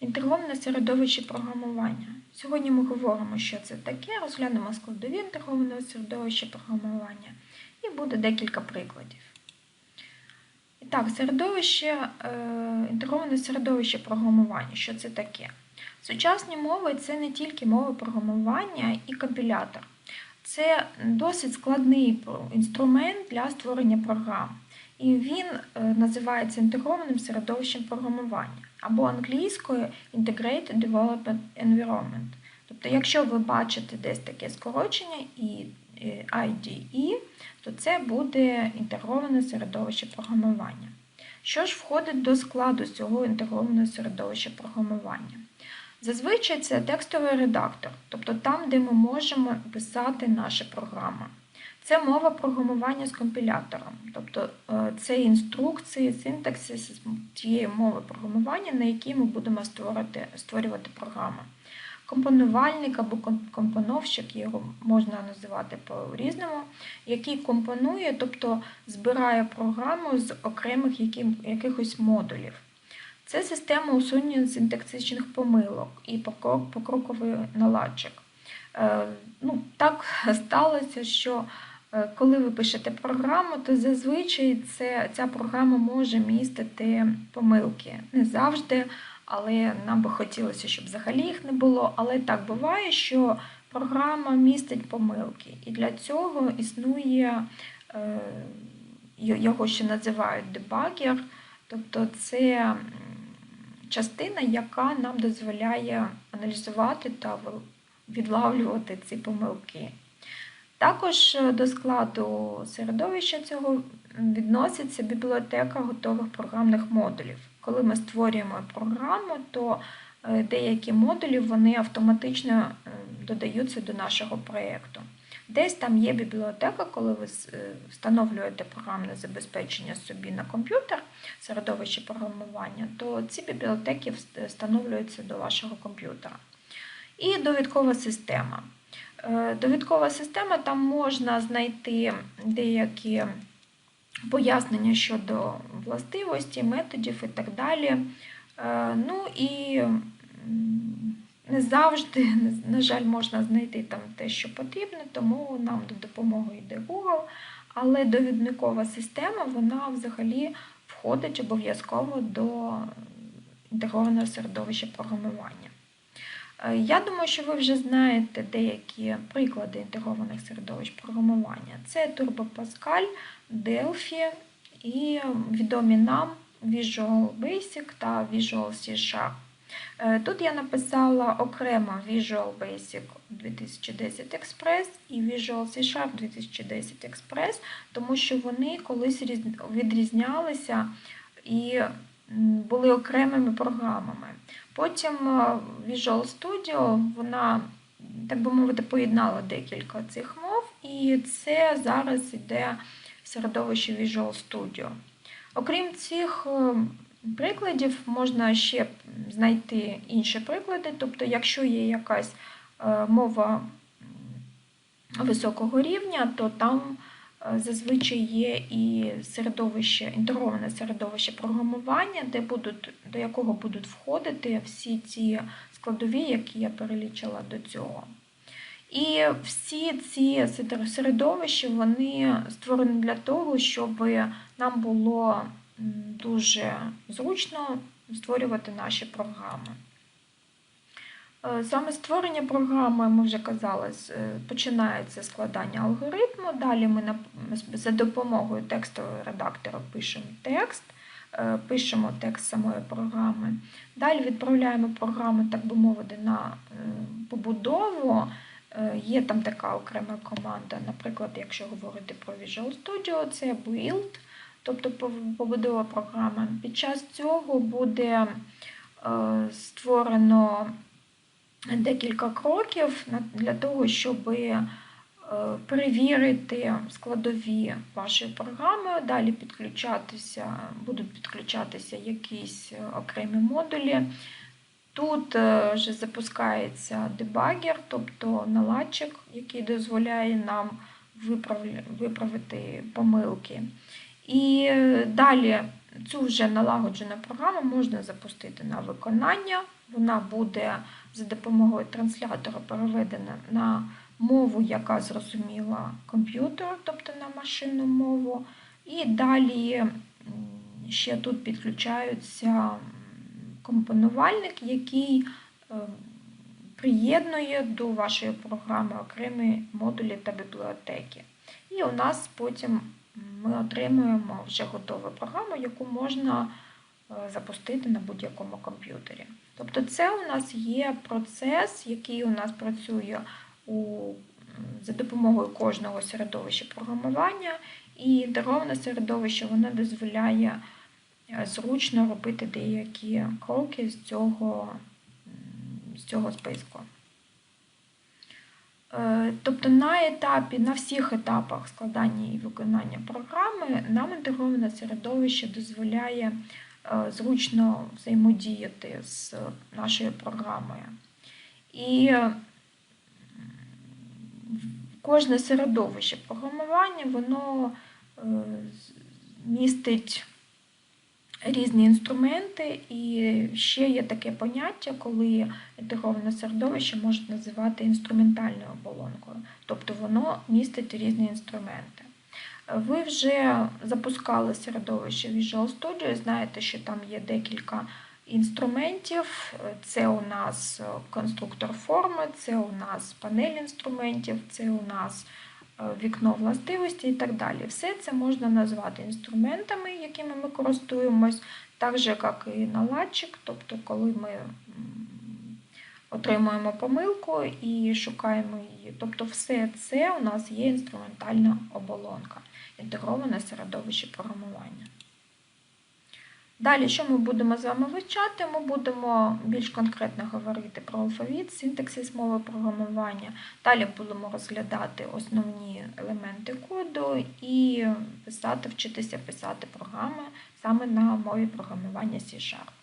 Інтегроване середовище програмування. Сьогодні ми говоримо, що це таке, розглянемо складові інтегрованого середовища програмування і буде декілька прикладів. І так, середовище, е, інтегроване середовище програмування. Що це таке? Сучасні мови це не тільки мова програмування і компілятор. Це досить складний інструмент для створення програм. І він е, називається інтегрованим середовищем програмування або англійською Integrated Development Environment. Тобто, якщо ви бачите десь таке скорочення і IDE, то це буде інтегроване середовище програмування. Що ж входить до складу цього інтегрованого середовища програмування? Зазвичай це текстовий редактор, тобто там, де ми можемо писати наші програми. Це мова програмування з компілятором, тобто е, це інструкції, синтаксис тієї мови програмування, на якій ми будемо створити, створювати програми. Компонувальник або компоновщик, його можна називати по-різному, який компонує, тобто збирає програму з окремих якихось модулів. Це система усунення синтаксичних помилок і покроковий наладчик. Е, ну, Так сталося, що коли ви пишете програму, то зазвичай це, ця програма може містити помилки. Не завжди, але нам би хотілося, щоб взагалі їх не було. Але так буває, що програма містить помилки. І для цього існує, е, його ще називають дебагер, тобто це частина, яка нам дозволяє аналізувати та відлавлювати ці помилки. Також е, до складу середовища цього відноситься бібліотека готових програмних модулів. Коли ми створюємо програму, то е, деякі модулі вони автоматично е, додаються до нашого проєкту. Десь там є бібліотека, коли ви встановлюєте програмне забезпечення собі на комп'ютер, середовище програмування, то ці бібліотеки встановлюються до вашого комп'ютера. І довідкова система. Е, довідкова система, там можна знайти деякі пояснення щодо властивості, методів і так далі. Е, ну і не завжди, на жаль, можна знайти там те, що потрібно, тому нам до допомоги йде Google. Але довідникова система вона взагалі входить обов'язково до інтегрованого середовища програмування. Е, я думаю, що ви вже знаєте деякі приклади інтегрованих середовищ програмування. Це Turbo Pascal, Delphi і відомі нам Visual Basic та Visual C Sharp. Е, тут я написала окремо Visual Basic 2010 Express і Visual C Sharp 2010 Express, тому що вони колись відрізнялися і були окремими програмами. Потім е, Visual Studio, вона, так би мовити, поєднала декілька цих мов, і це зараз йде середовище Visual Studio. Окрім цих е, прикладів, можна ще знайти інші приклади, тобто, якщо є якась е, мова високого рівня, то там зазвичай є і середовище, інтегроване середовище програмування, де будуть, до якого будуть входити всі ці складові, які я перелічила до цього. І всі ці середовища вони створені для того, щоб нам було дуже зручно створювати наші програми. Е, саме створення програми, ми вже казали, е, починається складання алгоритму. Далі ми за допомогою текстового редактора пишемо текст, е, пишемо текст самої програми. Далі відправляємо програму, так би мовити, на побудову. Є там така окрема команда, наприклад, якщо говорити про Visual Studio, це build, тобто побудова програми. Під час цього буде створено декілька кроків для того, щоб е, перевірити складові вашої програми, далі підключатися, будуть підключатися якісь окремі модулі. Тут е, вже запускається дебагер, тобто наладчик, який дозволяє нам виправити помилки. І далі цю вже налагоджену програму можна запустити на виконання. Вона буде за допомогою транслятора переведена на мову, яка зрозуміла комп'ютер, тобто на машинну мову. І далі ще тут підключаються компонувальник, який е, приєднує до вашої програми окремі модулі та бібліотеки. І у нас потім ми отримуємо вже готову програму, яку можна е, запустити на будь-якому комп'ютері. Тобто це у нас є процес, який у нас працює у, за допомогою кожного середовища програмування, і інтегроване середовище воно дозволяє е, зручно робити деякі кроки з цього, з цього списку. Е, Тобто на етапі, на всіх етапах складання і виконання програми нам інтегроване середовище дозволяє е, зручно взаємодіяти з нашою програмою. І кожне середовище програмування, воно е, містить різні інструменти, і ще є таке поняття, коли інтегроване середовище можуть називати інструментальною оболонкою, тобто воно містить різні інструменти. Ви вже запускали середовище Visual Studio, знаєте, що там є декілька інструментів. Це у нас конструктор форми, це у нас панель інструментів, це у нас вікно властивості і так далі. Все це можна назвати інструментами, якими ми користуємось, так же, як і наладчик, тобто, коли ми отримуємо помилку і шукаємо її. Тобто, все це у нас є інструментальна оболонка, інтегроване середовище програмування. Далі, що ми будемо з вами вивчати? Ми будемо більш конкретно говорити про алфавіт, синтаксис мови програмування. Далі будемо розглядати основні елементи коду і писати, вчитися писати програми саме на мові програмування C-Sharp.